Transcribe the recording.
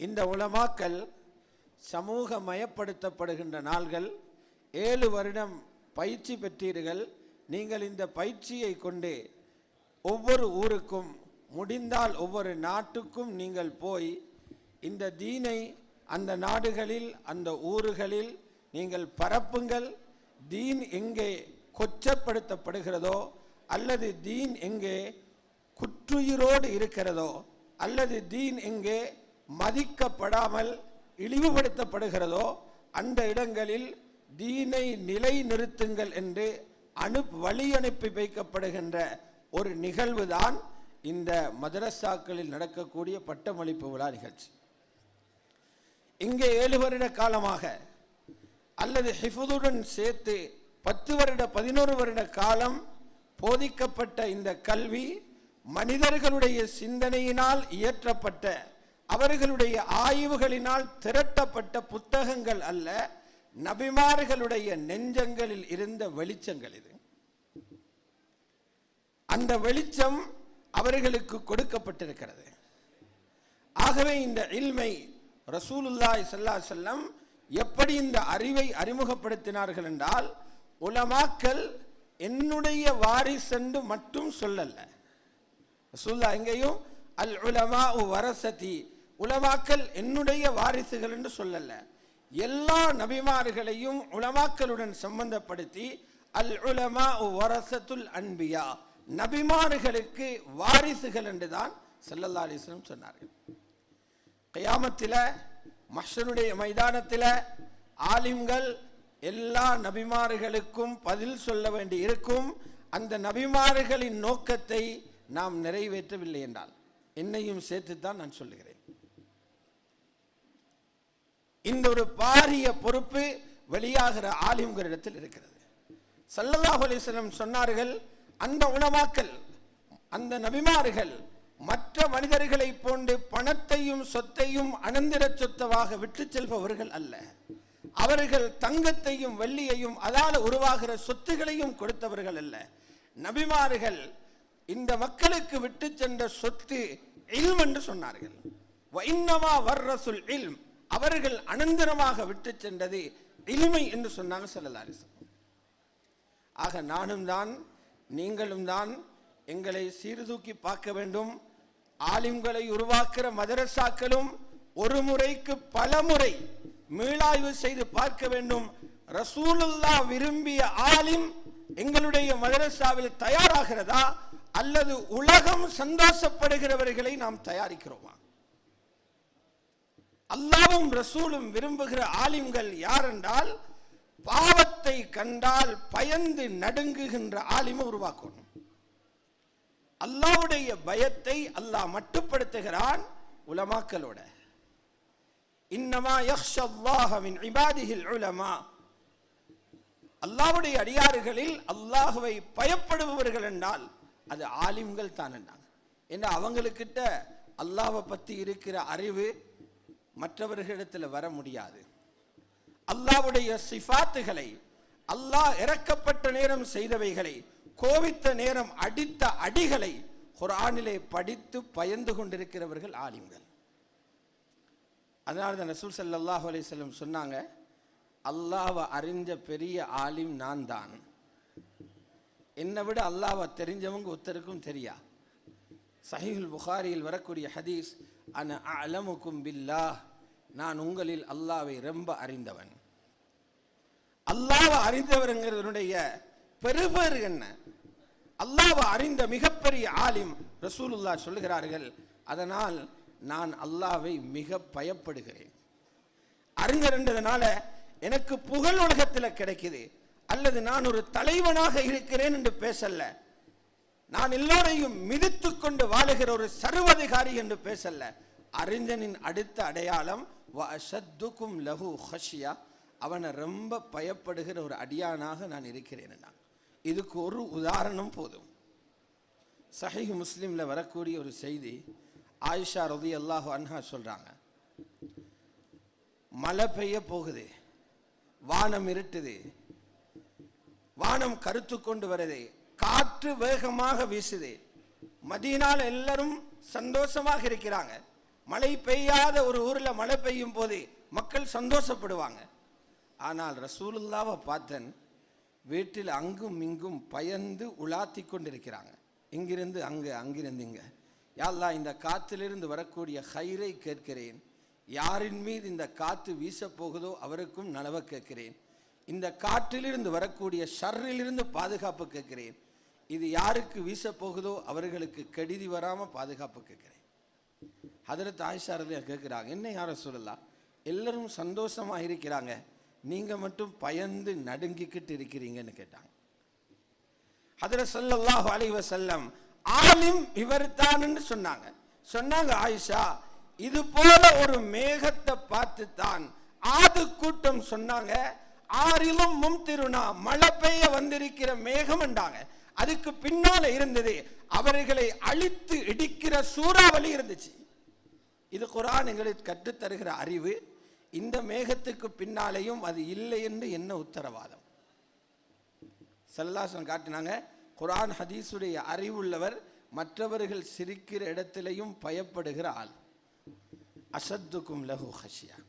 இந்த உலமாக்கல் சமூகமயப்படுத்தப்படுகின்ற நாள்கள் ஏழு வருடம் பயிற்சி பெற்றீர்கள் நீங்கள் இந்த பயிற்சியை கொண்டு ஒவ்வொரு ஊருக்கும் முடிந்தால் ஒவ்வொரு நாட்டுக்கும் நீங்கள் போய் இந்த தீனை அந்த நாடுகளில் அந்த ஊர்களில் நீங்கள் பரப்புங்கள். தீன் எங்கே கொச்சப்படுத்தப்படுகிறதோ அல்லது தீன் எங்கே குற்றுயிரோடு இருக்கிறதோ அல்லது தீன் எங்கே மதிக்கப்படாமல் இழிவுபடுத்தப்படுகிறதோ அந்த இடங்களில் தீனை நிலை நிறுத்துங்கள் என்று அனுப் வழி அனுப்பி வைக்கப்படுகின்ற ஒரு நிகழ்வுதான் இந்த மதரசாக்களில் நடக்கக்கூடிய பட்டமளிப்பு விழா நிகழ்ச்சி. இங்கே ஏழு வருட காலமாக அல்லது ஹிஃபுதுடன் சேர்த்து பத்து வருட பதினோரு வருட காலம் போதிக்கப்பட்ட இந்த கல்வி மனிதர்களுடைய சிந்தனையினால் இயற்றப்பட்ட அவர்களுடைய ஆய்வுகளினால் திரட்டப்பட்ட புத்தகங்கள் அல்ல நபிமார்களுடைய நெஞ்சங்களில் இருந்த வெளிச்சங்கள் இது. அந்த வெளிச்சம் அவர்களுக்கு கொடுக்கப்பட்டிருக்கிறது. ஆகவே இந்த இல்மை ரசூலுல்லாய் சல்லா செல்லம் எப்படி இந்த அறிவை அறிமுகப்படுத்தினார்கள் என்றால் உலமாக்கல் என்னுடைய வாரிசு என்று மட்டும் சொல்லல்ல ரசூல்லா எங்கேயும் அல் உலமா வரசதி உலமாக்கல் என்னுடைய வாரிசுகள் என்று சொல்லல. எல்லா நபிமார்களையும் உலமாக்களுடன் சம்பந்தப்படுத்தி அல் உலமா வரசத்துல் அன்பியா நபிமார்களுக்கு வாரிசுகள் என்று தான் செல்லல்லா அலிஸ்லம் சொன்னார்கள். கயாமத்தில் மஷனுடைய மைதானத்தில் ஆலிம்கள் எல்லா நபிமார்களுக்கும் பதில் சொல்ல வேண்டி இருக்கும். அந்த நபிமார்களின் நோக்கத்தை நாம் நிறைவேற்றவில்லை என்றால் என்னையும் சேர்த்துத்தான் நான் சொல்லுகிறேன். இந்த ஒரு பாரிய பொறுப்பு வெளியாகிற ஆலிம்களிடத்தில் இருக்கிறது. சல்லல்லாஹ் அலிஸ்லம் சொன்னார்கள் அந்த உணவாக்கல் அந்த நபிமார்கள் மற்ற மனிதர்களை போன்று பணத்தையும் சொத்தையும் அனந்திர சொத்தவாக விட்டு செல்பவர்கள் அல்ல. அவர்கள் தங்கத்தையும் வெள்ளியையும் அதால உருவாகிற சொத்துகளையும் கொடுத்தவர்கள் அல்ல. நபிமார்கள் இந்த மக்களுக்கு விட்டு சென்ற சொத்து இல்ம் என்று சொன்னார்கள். வைன்னமா வர்ரசுல் இல்ம். அவர்கள் அனந்தரமாக விட்டு சென்றது எளிமை என்று சொன்னாங்க செல்லலாரி ஆக நானும் தான் நீங்களும் தான் எங்களை சீர்தூக்கி பார்க்க வேண்டும். ஆலிம்களை உருவாக்குற மதரசாக்களும் ஒரு முறைக்கு பல முறை மீளாய்வு செய்து பார்க்க வேண்டும். ரசூலுல்லா விரும்பிய ஆலிம் எங்களுடைய மதரசாவில் தயாராகிறதா? அல்லது உலகம் சந்தோஷப்படுகிறவர்களை நாம் தயாரிக்கிறோமா? அல்லாவும் ரசூலும் விரும்புகிற ஆலிம்கள் யார் என்றால் பாவத்தை கண்டால் பயந்து நடுங்குகின்ற ஆலிமை உருவாக்கணும். அல்லாவுடைய பயத்தை அல்லாஹ் மட்டுப்படுத்துகிறான் உலமாக்களோட. இன்னமா யக்ஷல்லாஹ மின் உலமா. அல்லாஹ்வுடைய அடியாறுகளில் அல்லாஹுவை பயப்படுபவர்கள் என்றால் அது ஆலிம்கள் தான் என்றாங்க ஏன்னா அவங்களுக்கிட்ட அல்லாவை பத்தி இருக்கிற அறிவு மற்றவர்களிடத்தில் வர முடியாது. அல்லாஹ்வுடைய சிஃபாத்துகளை அல்லாஹ் இறக்கப்பட்ட நேரம் செய்தவைகளை கோவித்த நேரம் அடித்த அடிகளை குரானிலே படித்து பயந்து கொண்டிருக்கிறவர்கள் ஆலிம்கள். அதனால தான் ரசூல் சல்லாஹ் அலைஹி வஸல்லம் சொன்னாங்க அல்லாவை அறிஞ்ச பெரிய ஆலிம் நான் தான். என்னை விட அல்லாவை தெரிஞ்சவங்க ஒருத்தருக்கும் தெரியா? சஹீஹுல் புகாரியில் வரக்கூடிய ஹதீஸ் அன அலமுக்கும் பில்லாஹ். நான் உங்களில் அல்லாவை ரொம்ப அறிந்தவன். அல்லாவை அறிந்தவருங்கிறதனுடைய பெருபேறு என்ன? அல்லாவை அறிந்த மிகப்பெரிய ஆலிம் ரசூலுல்லா சொல்லுகிறார்கள் அதனால் நான் அல்லாவை மிக பயப்படுகிறேன். அறிஞர்ன்றதுனால எனக்கு புகழ் உலகத்தில் கிடைக்குது. அல்லது நான் ஒரு தலைவனாக இருக்கிறேன் என்று பேசல்ல. நான் எல்லோரையும் மிதித்து கொண்டு வாழுகிற ஒரு சர்வதிகாரி என்று பேசல்ல. அறிஞனின் அடுத்த அடையாளம் வஅஷத்துக்கும் லஹு ஹஷியா. அவனை ரொம்ப பயப்படுகிற ஒரு அடியானாக நான் இருக்கிறேன் நான். இதுக்கு ஒரு உதாரணம் போதும். சஹிஹ் முஸ்லீமில் வரக்கூடிய ஒரு செய்தி ஆயிஷா ரதி அல்லாஹு அன்ஹா சொல்றாங்க. மழை பெய்ய போகுது. வானம் இருட்டுது. வானம் கருத்து கொண்டு வருது. காற்று வேகமாக வீசுது. மதியினால் எல்லாரும் சந்தோஷமாக இருக்கிறாங்க. மழை பெய்யாத ஒரு ஊரில் மழை பெய்யும் போது மக்கள் சந்தோஷப்படுவாங்க. ஆனால் ரசூலுல்லாவை பார்த்தன் வீட்டில் அங்கும் இங்கும் பயந்து உலாத்தி கொண்டிருக்கிறாங்க. இங்கிருந்து அங்கு அங்கிருந்து இங்கே. யாழ்லா இந்த காத்திலிருந்து வரக்கூடிய ஹைரை கேட்கிறேன். யாரின் மீது இந்த காற்று வீசப் போகுதோ அவருக்கும் நலவ கேட்கிறேன். இந்த காற்றிலிருந்து வரக்கூடிய ஷர்ரிலிருந்து பாதுகாப்பு கேட்கிறேன். இது யாருக்கு வீசப் போகுதோ அவர்களுக்கு கெடுதி வராமல் பாதுகாப்பு கேட்கிறேன். ஹதரத் ஆயிஷா கேட்குறாங்க என்ன யார சொல்லலாம் எல்லாரும் சந்தோஷமா இருக்கிறாங்க. நீங்க மட்டும் பயந்து நடுங்கிக்கிட்டு இருக்கிறீங்கன்னு கேட்டாங்க. ஹதரத் ஸல்லல்லாஹு அலைஹி செல்லம் ஆலிம் இவர்தான்னு சொன்னாங்க. சொன்னாங்க ஆயிஷா இது போல ஒரு மேகத்தை பார்த்து தான் ஆது கூட்டம் சொன்னாங்க. ஆறிலும் மும்திருனா மழை பெய்ய வந்திருக்கிற மேகம் என்றாங்க. அதுக்கு பின்னால இருந்தது அவர்களை அழித்து இடிக்கிற சூறாவளி இருந்துச்சு. இது குரான் எங்களுக்கு கற்றுத் தருகிற அறிவு. இந்த மேகத்துக்கு பின்னாலேயும் அது இல்லை என்று என்ன உத்தரவாதம்? சல்லாசன் காட்டினாங்க குரான் ஹதீஸுடைய அறிவுள்ளவர் மற்றவர்கள் சிரிக்கிற இடத்திலையும் பயப்படுகிற ஆள். அசத்துக்கும் லகு ஹஷியா.